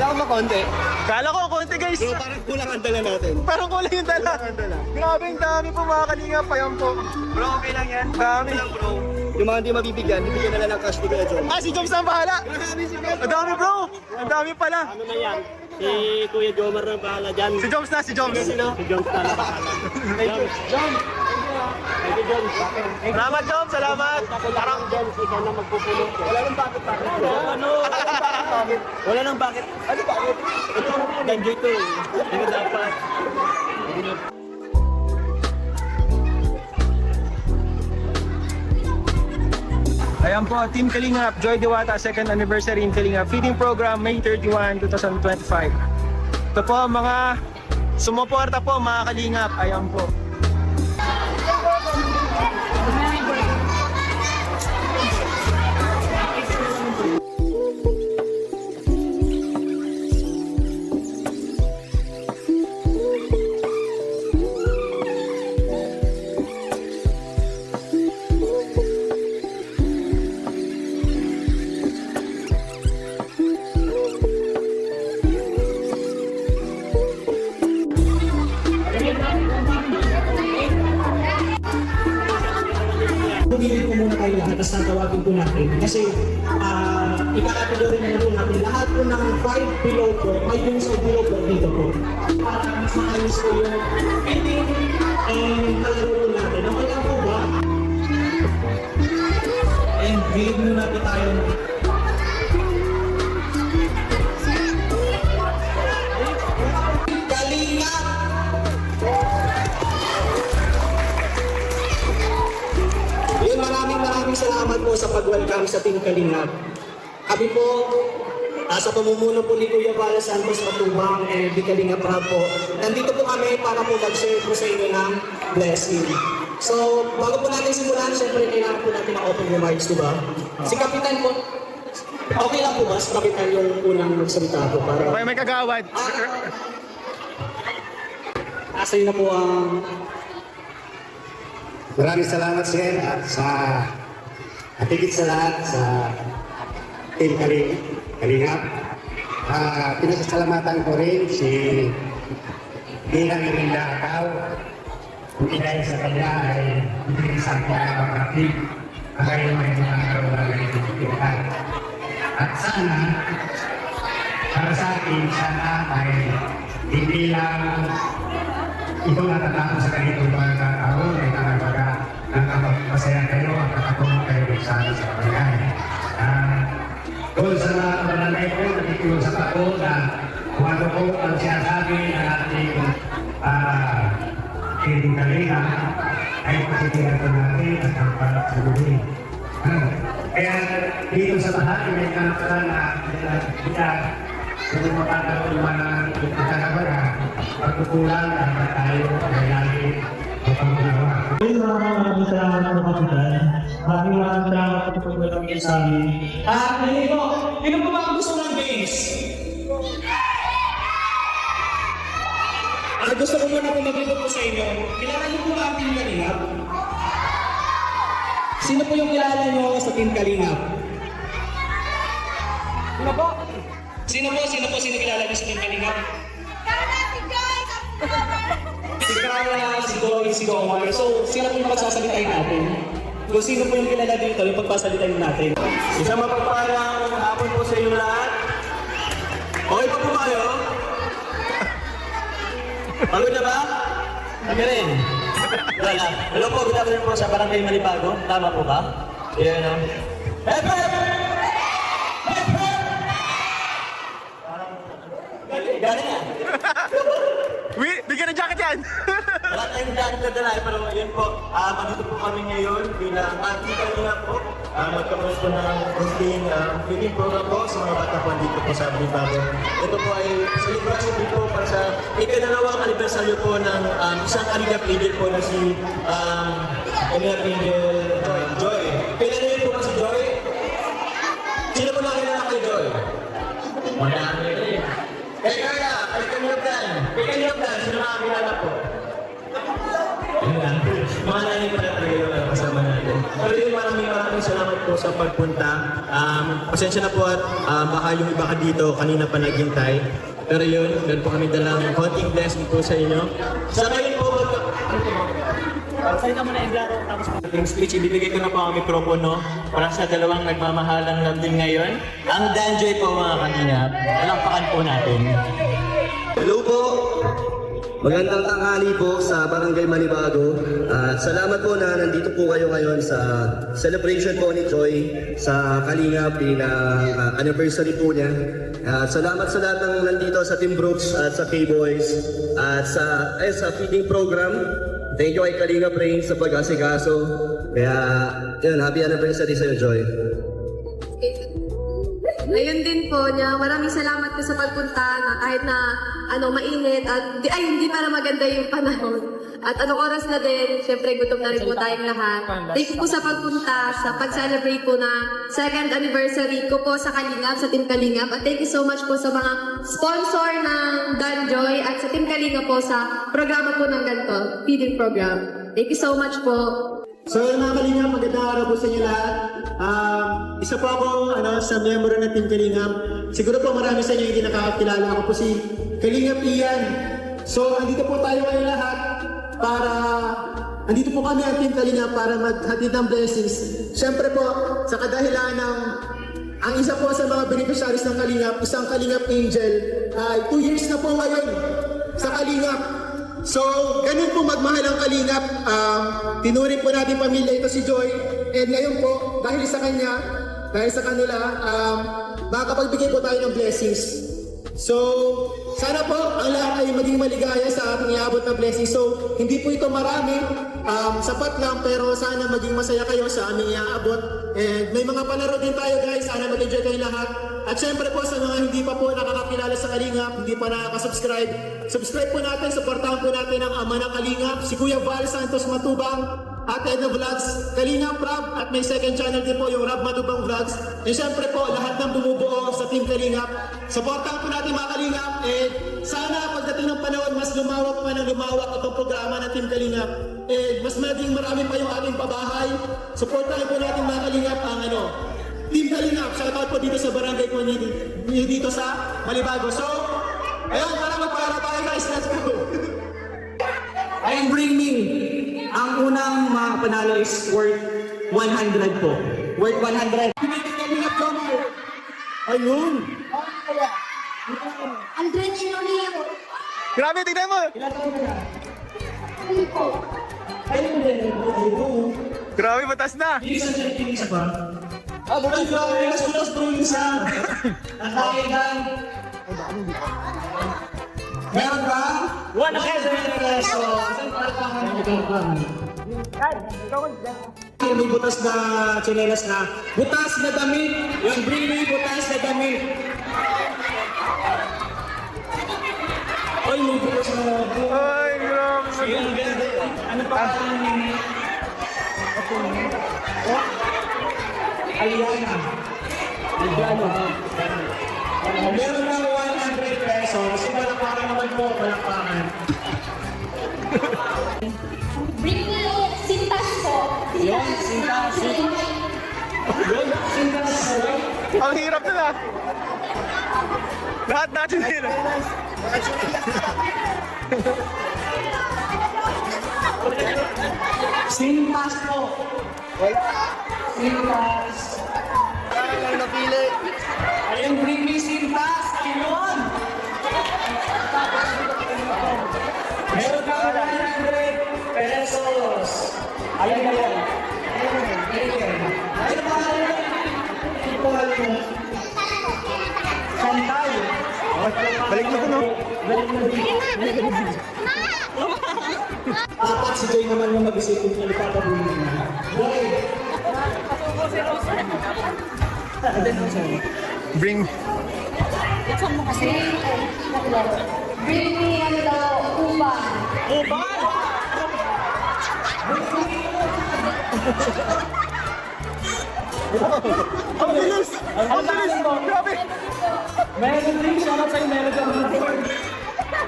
Kala ko makonti. Kala ko konti guys. Bro, parang kulang ang dala natin. Parang kulang yung dala. Kulang ang dala. Grabe, ang dami po mga kalingap. Ayan po. Bro, okay lang yan. Dami. Lang, bro. Yung mga hindi mabibigyan, bibigyan na lang ng cash ni Kuya John. Ah, si Joms ang bahala. Grabe si Kuya Ang dami bro. Ang dami pala. Ano na yan? Si Kuya Jomar na bahala dyan. Si Joms na, si Joms. Si Joms na na. John! Thank you, Joms. Salamat Joms, salamat. Parang Joms, ikaw na magpupulong. Wala nang bakit bakit. Ano? Wala nang bakit. Ano bakit? Ito, enjoy to eh. Hindi dapat. Ayan po, Team Kalingap, Joy Diwata, second anniversary in Kalingap Feeding Program, May 31, 2025. Ito po mga sumuporta po mga Kalingap. Ayan po. Natin. Kasi, uh, ikakategory na po natin. Lahat po ng 5 below po, may yung sa below po dito po. Para mas maayos po yung ending and kalaro po natin. Okay lang po ba? And bigyan muna po tayo Kalingap! Po sa pag-welcome sa Team Kalingap. Kami po, ah, sa pamumuno po ni Kuya Vala Santos Matubang and di Kalingap Rab po, nandito po kami para po mag-share po sa inyo ng blessing. So, bago po natin simulan, syempre kailangan po natin ng open remarks, di ba? Si Kapitan po, okay lang po ba si Kapitan yung unang magsalita po para... Okay, may kagawad. Asa na po ang Maraming salamat sir at sa at higit sa lahat sa Team Kaling, Kalingap. Uh, pinasasalamatan ko rin si Bilang Irinda Akaw. Kung dahil sa kanya ay ibigay ko na makapit ang kayo may mga araw na nagtitipid. At sana, para sa akin, sana ay hindi lang ito natatapos sa ganitong talaga nakapagpasaya kayo at nakatulong kayo kung sana sa pagkain. Uh, doon sa kamananay ko, nakikiusap ako na kung ano po ang sinasabi ng ating uh, kiling kalina ay pasitigan ko natin at ang pagsasabi. Uh, kaya dito sa lahat, may kanakalan na kita kung magkakaroon naman ng ikakabara, pagkukulang na tayo ay lagi. Ayun, maraming maraming salamat po, Kapitan. Maraming maraming salamat po po welcome kayo sa amin. At ngayon po, sino po ba ang gusto ng games? Ah, gusto ko muna po maglibot po sa inyo. Kilala niyo po ba ang Team Kalingap? Sino po yung kilala niyo sa Team Kalingap? Sino po? Sino po? Sino po? Sino kilala niyo sa Team Kalingap? Si Carla, si Dory, si Gomar. So, sila po yung pagsasalitain natin. Kung sino po yung kilala dito, yung pagpasalitain natin. Isang mapagpalang hapon po sa inyo lahat. Okay pa po ba kayo? Pagod na ba? Kami rin. Wala. Hello po, good afternoon po sa Barangay Malibago. Tama po ba? Yan o. Hep, hep! Hep, hep! Galing, yan. Wi, bigyan ng jacket yan. Wala tayong jacket na dala, pero yun po, ah mandito po kami ngayon bilang anti kanina po. Ah magkaroon po ng konting uh, feeding program po sa mga bata po dito po sa Blibago. Ito po ay celebration din po para sa ikadalawang anibersaryo po ng um, isang Kalingap Angel po na si um, Kalingap Angel Joy. Joy. Kilala niyo po si Joy? Sino po nakilala kay Joy? Madami rin. Kay Carla, kay Kalingap Dan. Kay Kalingap Dan, sino nakakilala po? Lang. Mga nanay pala talaga uh, kasama natin. Pero yun, maraming maraming salamat po sa pagpunta. Um, pasensya na po at um, baka yung iba ka dito, kanina pa naghintay. Pero yun, meron po kami dalang konting blessing po sa inyo. Sa ngayon po, mag- Salita mo na yung laro, tapos Yung speech, ibibigay ko na po ang mikropono para sa dalawang nagmamahalang love din ngayon. Ang Danjoy po mga kanina. Palakpakan po natin. Magandang tanghali po sa Barangay Manibago. At salamat po na nandito po kayo ngayon sa celebration po ni Joy sa Kalingap bilang ah, anniversary po niya. At salamat sa lahat ng nandito sa Team Brooks at sa K-Boys at sa, eh, sa feeding program. Thank you kay Kalingap Rain sa pag-asikaso. Kaya, yun, happy anniversary sa'yo, Joy. Ayun din po niya, maraming salamat po sa pagpunta na kahit na ano mainit at di, ay hindi para maganda yung panahon. At anong oras na din, syempre gutom na rin po tayong lahat. Thank you po sa pagpunta, sa pag-celebrate po na second anniversary ko po sa Kalingap, sa Team Kalingap. At thank you so much po sa mga sponsor ng Danjoy at sa Team Kalingap po sa programa po ng ganito, feeding program. Thank you so much po. So yun mga Kalingap, magandang araw po sa inyo lahat. Um, isa po akong ano, sa member ng Team Kalingap. Siguro po marami sa inyo hindi nakakakilala. Ako po si Kalingap Ian. So andito po tayo ngayon lahat para andito po kami ang Team Kalingap para maghatid ng blessings. Siyempre po, sa kadahilan ng ang isa po sa mga beneficiaries ng Kalingap, isang Kalingap Angel, ay 2 years na po ngayon sa Kalingap. So, ganun po magmahal ang Kalingap. Um, tinuring po natin pamilya ito si Joy. And ngayon po, dahil sa kanya, dahil sa kanila, um, makakapagbigay po tayo ng blessings. So, sana po ang lahat ay maging maligaya sa ating iabot na blessings. So, hindi po ito marami, um, sapat lang, pero sana maging masaya kayo sa aming iaabot. And may mga palaro din tayo guys, sana mag-enjoy kayo lahat. At syempre po sa mga hindi pa po nakakakilala sa Kalingap, hindi pa nakaka-subscribe, subscribe po natin, supportahan po natin ang ama ng Kalingap, si Kuya Val Santos Matubang, at Edna Vlogs, Kalingap Rob, at may second channel din po yung Rob Matubang Vlogs. And syempre po, lahat ng bumubuo sa Team Kalingap, supportahan po natin mga Kalingap, and sana pagdating ng panahon, mas lumawak pa ng lumawak itong programa ng Team Kalingap. And mas maging marami pa yung ating pabahay. Supportahan po natin mga Kalingap ang ano, Team Kalingap, shoutout po dito sa barangay ko ni, ni- dito sa Malibago. So, ayun, para magpara tayo guys, let's go! I'm bringing ang unang mga panalo is worth 100 po. Worth 100. Ayun! Aldrin Inolio. Grabe, tignan mo! Grabe, batas na! Ah, ko ang sulas po yung isa. Ang kakigan. Meron ba? One ahead! So, may butas na tsinelas na butas na damit. Yung bring me butas na damit. Ay, may butas na Ay, grabe! Ang ganda. Ano pa Aliana. Aliana. Meron ng 100 pesos. Palakpakan naman po, palakpakan. Bring me sintas po. Yan, sintas. Yun, sintas. Ang hirap na na! Lahat natin din. Sintas po. Sintas. Ang napili. Ayun, bring me sintas. Ayun. Meron ka 100 pesos. Ayun na. Ayun, ayun. Ayun pa Ito mo. Chantal. Balik mo ko, no? Dapat si Joy naman yung mag-isip kung ano papabulin niya. Boy! Bring... Bring me ano daw, uban. Ang bilis! Ang bilis! Grabe! Meron din siya sa'yo, meron kang reward.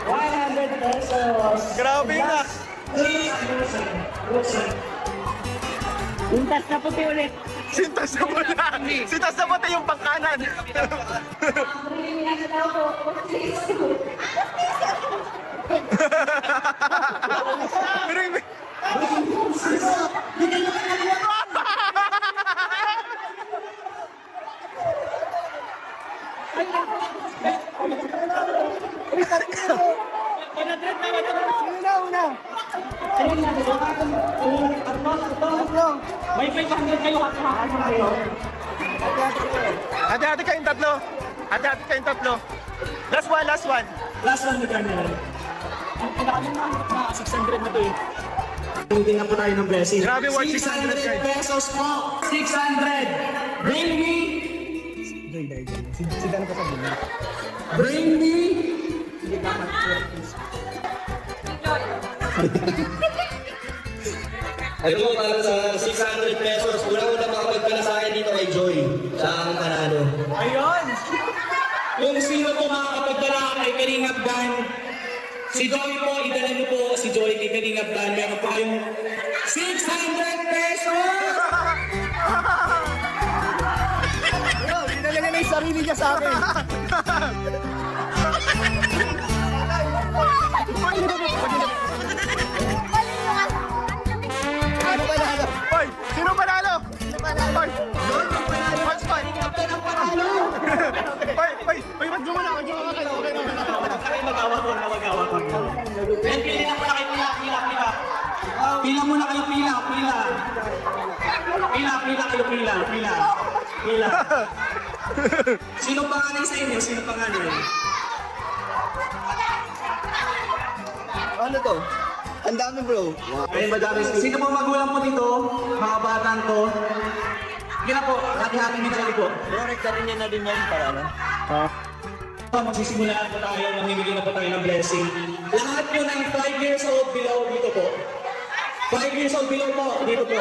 100 pesos. Grabe na! Untas na puti ulit. Sintas na puti. Sintas na puti yung pangkanan. Pero- May 500 kayo mo kayo. Hati-hati kayong tatlo. Hati-hati kayong tatlo. Last one, last one. Last one na ganyan. Ang pinakalimang na 600 na to eh. Hindi na po tayo ng blessing. Grabe, worth 600 guys. pesos po. 600. Bring me. Bring me. Ito po para sa 600 pesos. Unang-una makapagpala sa akin dito kay Joy. Siya ang panalo. Ayun. Kung sino po makakapagdala kay Kalingap Dan, si Joey po, idala niyo po si Joey kay Kalingap Dan. Meron po kayong 600 pesos! Dinala niya yung sarili niya sa akin. Sino panalo? Hoy! Sino panalo? Hoy! Hoy, Spy! Hoy! Hoy! Hoy! Wag mo na! Wag mo na! Okay na, okay na. Kaya magawa ko na magawa ko. Pili na muna kayo pila, pila, pila. Pila muna kayo pila, pila. Pila, pila kayo pila, pila. Pila. Sino pangalan sa inyo? Sino pangalan? Ano to? Ang dami bro. Ayun, madami. Sino po magulang po dito? Mga batang to? Sige na po, hati-hati ni Joey po. Correct na rin niya na din yan para ano? Magsisimula na po tayo, mamimigay na po tayo ng blessing. Lahat yun ng 5 years old below dito po. 5 years old below po, dito po.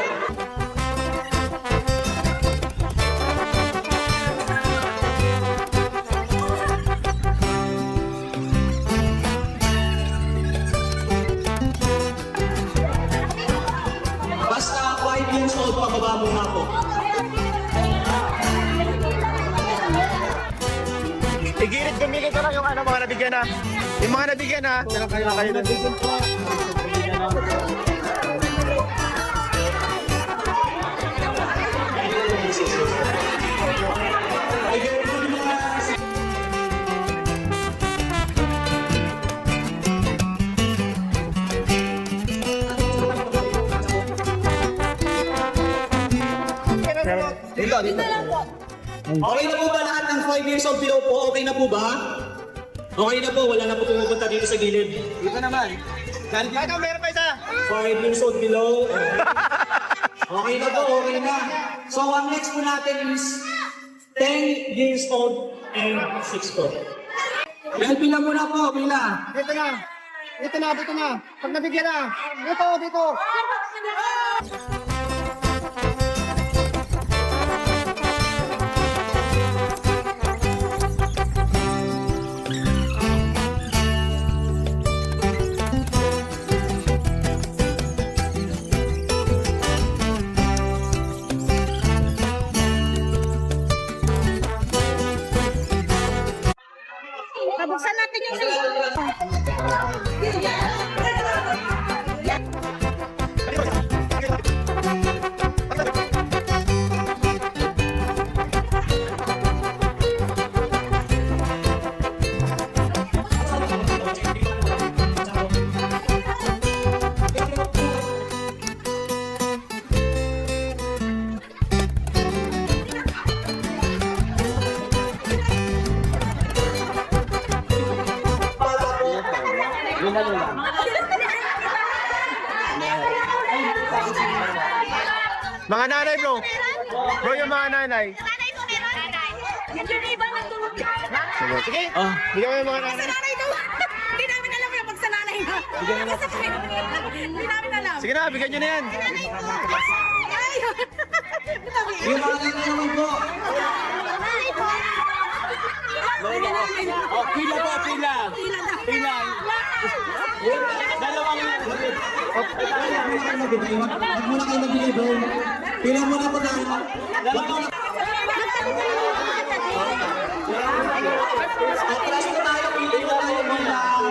Nabigyan na. Yung mga nabigyan na. Tala kayo na kayo. Okay na po ba lahat ng 5 years old below po? Okay na po ba? Okay na po, wala na po pumupunta dito sa gilid. Ito naman. Ano, meron pa isa? 5 years old below. Okay na po, okay na. So, ang next po natin is 10 years old and 6 po. Well, pila muna po, pila. Dito na. Dito na, dito na. Pag nabigyan na. Dito, dito. Pabuksan natin yung safe. Mga nanay bro. Bro, yung mga nanay. Nanay ko meron. Yan yung iba nagtulog. Sige. Oh. Bigyan mo yung mga nanay. nanay. Hindi namin alam yung pag sa nanay na. Hindi namin alam. Sige na, bigyan nyo na yan. Nanay! Yung mga ganyan naman po. Nanay ko. Oh, pila po, pila. Pila. Dalawang? Huwag muna kayo mag-deliver. Pila muna po tayo. Muna. Atras na tayo, pila na tayo bilang.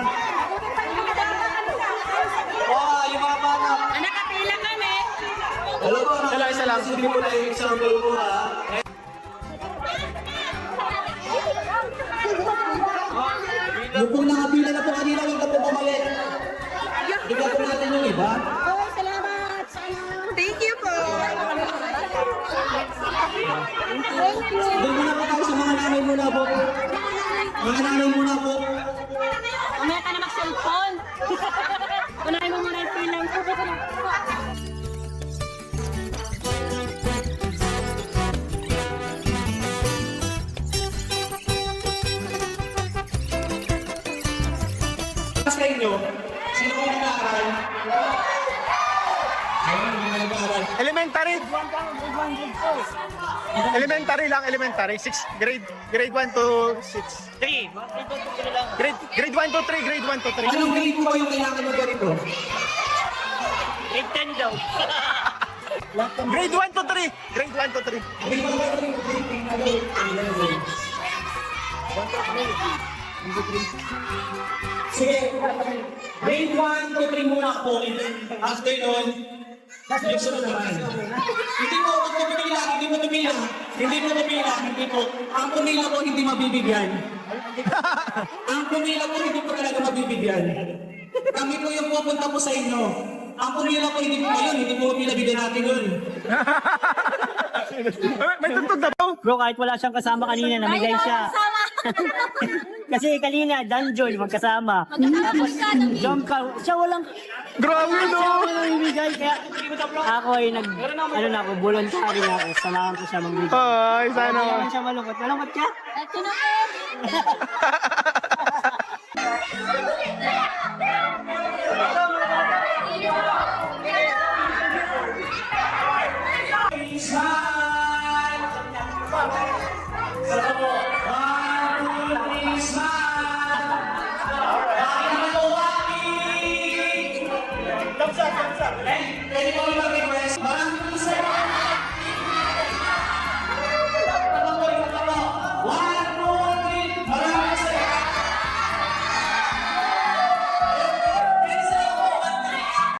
Oh, yung mga bata. Nakapila kami. Hello po, Isa lang, isa lang. Hindi po tayo yung example po ha. Yung pong nakapila na po kanina, huwag grade 1 Elementary lang, elementary. 6 grade grade 1 to 6. 3. Grade grade 1 to 3, grade 1 to 3. Anong grade po ba yung kailangan mo ganito? Grade 10 daw. grade 1 to 3. Grade 1 to 3. Grade 1 to 3. Sige, grade 1 to 3 muna po. After nun, yung sunod naman. Hindi mo pumila, hindi mo pumila. Hindi mo pumila, hindi po. Ang pumila po hindi mabibigyan. Ang pumila po hindi po talaga mabibigyan. Kami po yung pupunta po sa inyo. Ang pumila po hindi po yun, hindi po pumila bigyan natin yun. Eh, May tuntog na po. Bro, kahit wala siyang kasama kanina, namigay siya. Kasi kanina, Danjol, magkasama. Tapos, John Cow, siya walang... Grabe no! Siya walang ibigay, kaya ako ay nag... Ano na ako, voluntary na ako. Samahan ko siya magbigay. Ay, sana ako. Siya malungkot. Malungkot ka? At sinunod!